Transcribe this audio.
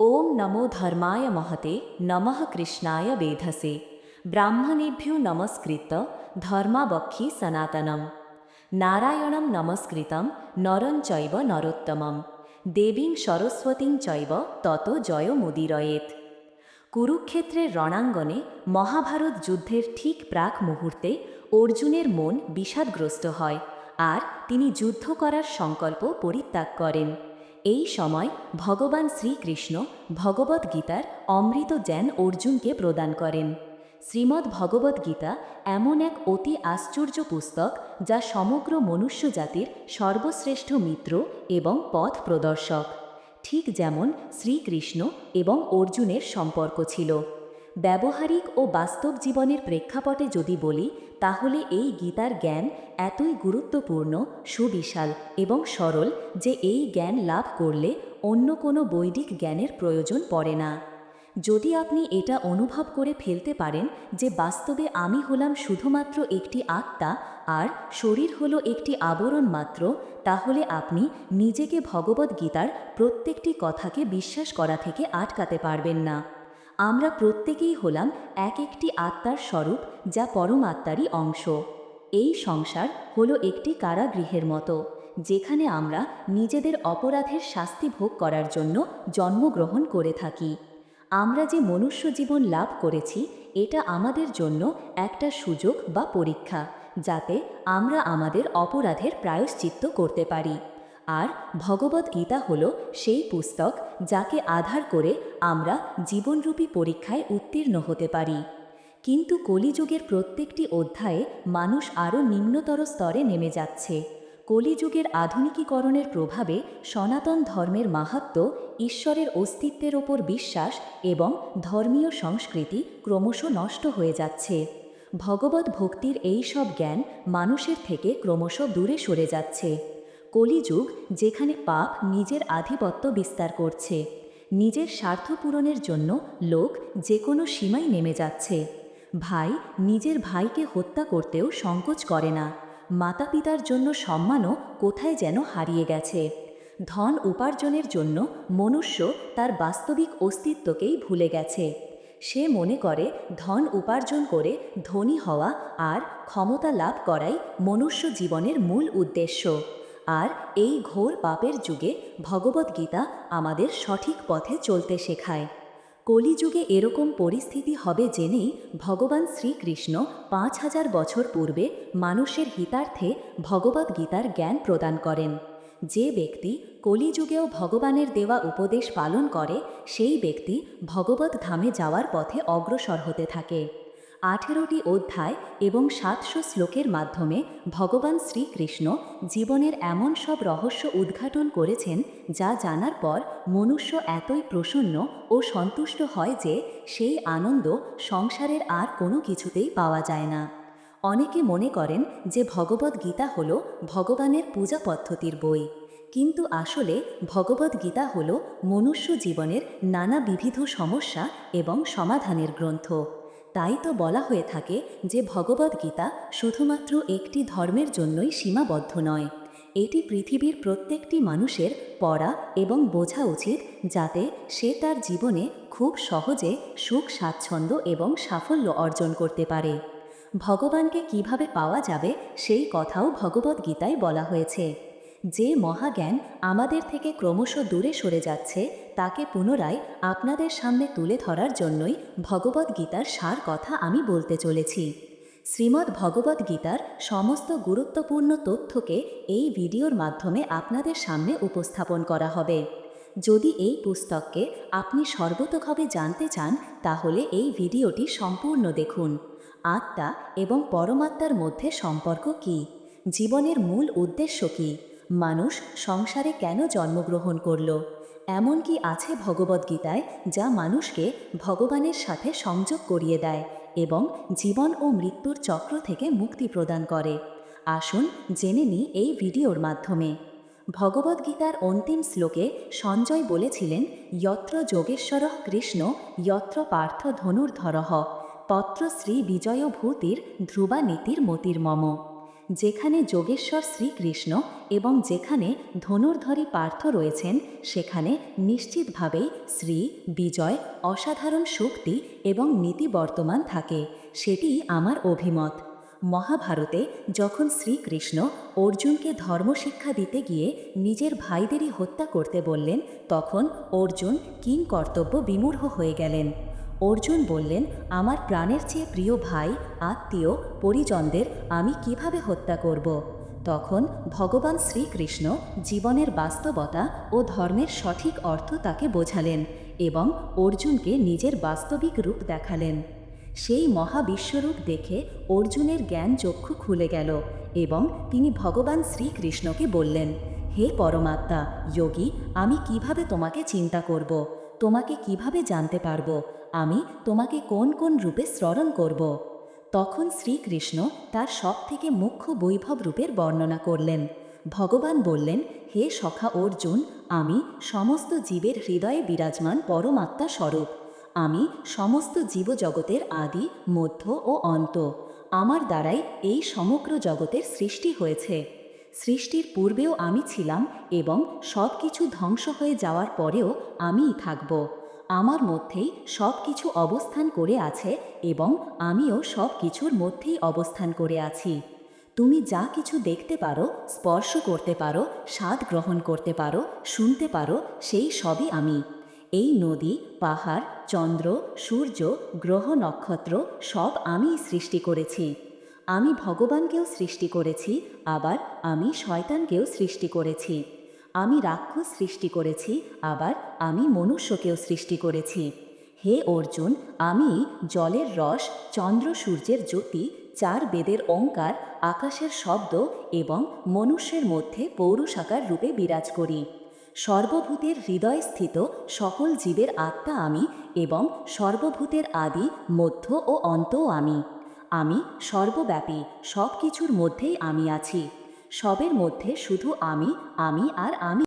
ওম নমো ধর্মায় মহতে নমঃ কৃষ্ণায় বেধসে ব্রাহ্মণেভ্যো নমস্কৃত ধর্মাবক্ষী সনাতনম নারায়ণম নমস্কৃতম নরং চৈব নরোত্তমম দেবীং সরস্বতীং চৈব তত জয় মুদিরয়েত কুরুক্ষেত্রের রণাঙ্গনে মহাভারত যুদ্ধের ঠিক প্রাক মুহূর্তে অর্জুনের মন বিষাদগ্রস্ত হয়, আর তিনি যুদ্ধ করার সংকল্প পরিত্যাগ করেন। এই সময় ভগবান শ্রীকৃষ্ণ ভগবদ্গীতার অমৃত জ্ঞান অর্জুনকে প্রদান করেন। শ্রীমদ্ ভগবদ্গীতা এমন এক অতি আশ্চর্য পুস্তক যা সমগ্র মনুষ্য জাতির সর্বশ্রেষ্ঠ মিত্র এবং পথ প্রদর্শক। ঠিক যেমন শ্রীকৃষ্ণ এবং অর্জুনের সম্পর্ক ছিল। ব্যবহারিক ও বাস্তব জীবনের প্রেক্ষাপটে যদি বলি, তাহলে এই গীতার জ্ঞান এতই গুরুত্বপূর্ণ, সুবিশাল এবং সরল যে এই জ্ঞান লাভ করলে অন্য কোনো বৈদিক জ্ঞানের প্রয়োজন পড়ে না। যদি আপনি এটা অনুভব করে ফেলতে পারেন যে বাস্তবে আমি হলাম শুধুমাত্র একটি আত্মা আর শরীর হলো একটি আবরণ মাত্র, তাহলে আপনি নিজেকে ভগবদ্গীতার প্রত্যেকটি কথাকে বিশ্বাস করা থেকে আটকাতে পারবেন না। আমরা প্রত্যেকেই হলাম এক একটি আত্মার স্বরূপ যা পরমাত্মারই অংশ। এই সংসার হলো একটি কারাগৃহের মতো, যেখানে আমরা নিজেদের অপরাধের শাস্তি ভোগ করার জন্য জন্মগ্রহণ করে থাকি। আমরা যে মনুষ্য জীবন লাভ করেছি, এটা আমাদের জন্য একটা সুযোগ বা পরীক্ষা, যাতে আমরা আমাদের অপরাধের প্রায়শ্চিত্ত করতে পারি। আর ভগবদ্গীতা হল সেই পুস্তক যাকে আধার করে আমরা জীবনরূপী পরীক্ষায় উত্তীর্ণ হতে পারি। কিন্তু কলিযুগের প্রত্যেকটি অধ্যায়ে মানুষ আরও নিম্নতর স্তরে নেমে যাচ্ছে। কলিযুগের আধুনিকীকরণের প্রভাবে সনাতন ধর্মের মাহাত্ম, ঈশ্বরের অস্তিত্বের ওপর বিশ্বাস এবং ধর্মীয় সংস্কৃতি ক্রমশ নষ্ট হয়ে যাচ্ছে। ভগবত ভক্তির এই সব জ্ঞান মানুষের থেকে ক্রমশ দূরে সরে যাচ্ছে। কলিযুগ, যেখানে পাপ নিজের আধিপত্য বিস্তার করছে। নিজের স্বার্থ পূরণের জন্য লোক যে কোনো সীমায় নেমে যাচ্ছে। ভাই নিজের ভাইকে হত্যা করতেও সংকোচ করে না। মাতা পিতার জন্য সম্মানও কোথায় যেন হারিয়ে গেছে। ধন উপার্জনের জন্য মনুষ্য তার বাস্তবিক অস্তিত্বকেই ভুলে গেছে। সে মনে করে ধন উপার্জন করে ধনী হওয়া আর ক্ষমতা লাভ করাই মনুষ্য জীবনের মূল উদ্দেশ্য। আর এই ঘোর পাপের যুগে ভগবদ্গীতা আমাদের সঠিক পথে চলতে শেখায়। কলিযুগে এরকম পরিস্থিতি হবে জেনেই ভগবান শ্রীকৃষ্ণ পাঁচ হাজার বছর পূর্বে মানুষের হিতার্থে ভগবদ্গীতার জ্ঞান প্রদান করেন। যে ব্যক্তি কলিযুগেও ভগবানের দেওয়া উপদেশ পালন করে, সেই ব্যক্তি ভগবত ধামে যাওয়ার পথে অগ্রসর হতে থাকে। আঠেরোটি অধ্যায় এবং সাতশো শ্লোকের মাধ্যমে ভগবান শ্রীকৃষ্ণ জীবনের এমন সব রহস্য উদ্ঘাটন করেছেন যা জানার পর মনুষ্য এতই প্রসন্ন ও সন্তুষ্ট হয় যে সেই আনন্দ সংসারের আর কোনো কিছুতেই পাওয়া যায় না। অনেকে মনে করেন যে ভগবদ্গীতা হল ভগবানের পূজা পদ্ধতির বই। কিন্তু আসলে ভগবদ্গীতা হল মনুষ্য জীবনের নানা বিবিধ সমস্যা এবং সমাধানের গ্রন্থ। তাই তো বলা হয়ে থাকে যে ভগবদ্গীতা শুধুমাত্র একটি ধর্মের জন্যই সীমাবদ্ধ নয়। এটি পৃথিবীর প্রত্যেকটি মানুষের পড়া এবং বোঝা উচিত যাতে সে তার জীবনে খুব সহজে সুখ, স্বাচ্ছন্দ্য এবং সাফল্য অর্জন করতে পারে। ভগবানকে কীভাবে পাওয়া যাবে সেই কথাও ভগবদ্গীতায় বলা হয়েছে। যে মহাজ্ঞান আমাদের থেকে ক্রমশ দূরে সরে যাচ্ছে, তাকে পুনরায় আপনাদের সামনে তুলে ধরার জন্যই ভগবদ্গীতার সার কথা আমি বলতে চলেছি। শ্রীমদ্ ভগবদ্গীতার সমস্ত গুরুত্বপূর্ণ তথ্যকে এই ভিডিওর মাধ্যমে আপনাদের সামনে উপস্থাপন করা হবে। যদি এই পুস্তককে আপনি সর্বতভাবে জানতে চান, তাহলে এই ভিডিওটি সম্পূর্ণ দেখুন। আত্মা এবং পরমাত্মার মধ্যে সম্পর্ক কি? জীবনের মূল উদ্দেশ্য কী? মানুষ সংসারে কেন জন্মগ্রহণ করল? এমন কি আছে ভগবদ্গীতায় যা মানুষকে ভগবানের সাথে সংযোগ করিয়ে দেয় এবং জীবন ও মৃত্যুর চক্র থেকে মুক্তি প্রদান করে। আসুন জেনে নিই এই ভিডিওর মাধ্যমে। ভগবদ্গীতার অন্তিম শ্লোকে সঞ্জয় বলেছিলেন, যত্র যোগেশ্বর কৃষ্ণ, যত্র পার্থ ধনুর্ধরহ তত্র শ্রী বিজয় ভূতির ধ্রুবা নীতির মতির মম যেখানে যোগেশ্বর শ্রীকৃষ্ণ এবং যেখানে ধনুর্ধরী পার্থ রয়েছেন, সেখানে নিশ্চিতভাবেই শ্রী, বিজয়, অসাধারণ শক্তি এবং নীতি বর্তমান থাকে। সেটি আমার অভিমত। মহাভারতে যখন শ্রীকৃষ্ণ অর্জুনকে ধর্মশিক্ষা দিতে গিয়ে নিজের ভাইদেরই হত্যা করতে বললেন, তখন অর্জুন কিং কর্তব্য বিমূঢ় হয়ে গেলেন। অর্জুন বললেন, আমার প্রাণের চেয়ে প্রিয় ভাই, আত্মীয়, পরিজনদের আমি কীভাবে হত্যা করব? তখন ভগবান শ্রীকৃষ্ণ জীবনের বাস্তবতা ও ধর্মের সঠিক অর্থ তাকে বোঝালেন এবং অর্জুনকে নিজের বাস্তবিক রূপ দেখালেন। সেই মহাবিশ্বরূপ দেখে অর্জুনের জ্ঞান চক্ষু খুলে গেল এবং তিনি ভগবান শ্রীকৃষ্ণকে বললেন, হে পরমাত্মা, যোগী, আমি কীভাবে তোমাকে চিন্তা করব? তোমাকে কীভাবে জানতে পারব? আমি তোমাকে কোন কোন রূপে স্মরণ করব? তখন শ্রীকৃষ্ণ তার সব থেকে মুখ্য বৈভব রূপের বর্ণনা করলেন। ভগবান বললেন, হে সখা অর্জুন, আমি সমস্ত জীবের হৃদয়ে বিরাজমান পরমাত্মা স্বরূপ। আমি সমস্ত জীবজগতের আদি, মধ্য ও অন্ত। আমার দ্বারাই এই সমগ্র জগতের সৃষ্টি হয়েছে। সৃষ্টির পূর্বেও আমি ছিলাম এবং সব কিছু ধ্বংস হয়ে যাওয়ার পরেও আমিই থাকব। আমার মধ্যেই সব কিছু অবস্থান করে আছে এবং আমিও সব কিছুর মধ্যেই অবস্থান করে আছি। তুমি যা কিছু দেখতে পারো, স্পর্শ করতে পারো, স্বাদ গ্রহণ করতে পারো, শুনতে পারো, সেই সবই আমি। এই নদী, পাহাড়, চন্দ্র, সূর্য, গ্রহ, নক্ষত্র সব আমিই সৃষ্টি করেছি। আমি ভগবানকেও সৃষ্টি করেছি, আবার আমি শয়তানকেও সৃষ্টি করেছি। আমি রাক্ষস সৃষ্টি করেছি, আবার আমি মনুষ্যকেও সৃষ্টি করেছি। হে অর্জুন, আমি জলের রস, চন্দ্র সূর্যের জ্যোতি, চার বেদের অঙ্কার আকাশের শব্দ এবং মনুষ্যের মধ্যে পৌরুষাকার রূপে বিরাজ করি। সর্বভূতের হৃদয় স্থিত সকল জীবের আত্মা আমি এবং সর্বভূতের আদি, মধ্য ও অন্তও আমি। আমি সর্বব্যাপী সব কিছুর মধ্যেই আমি আছি। সবের মধ্যে শুধু আমি আমি আর আমি।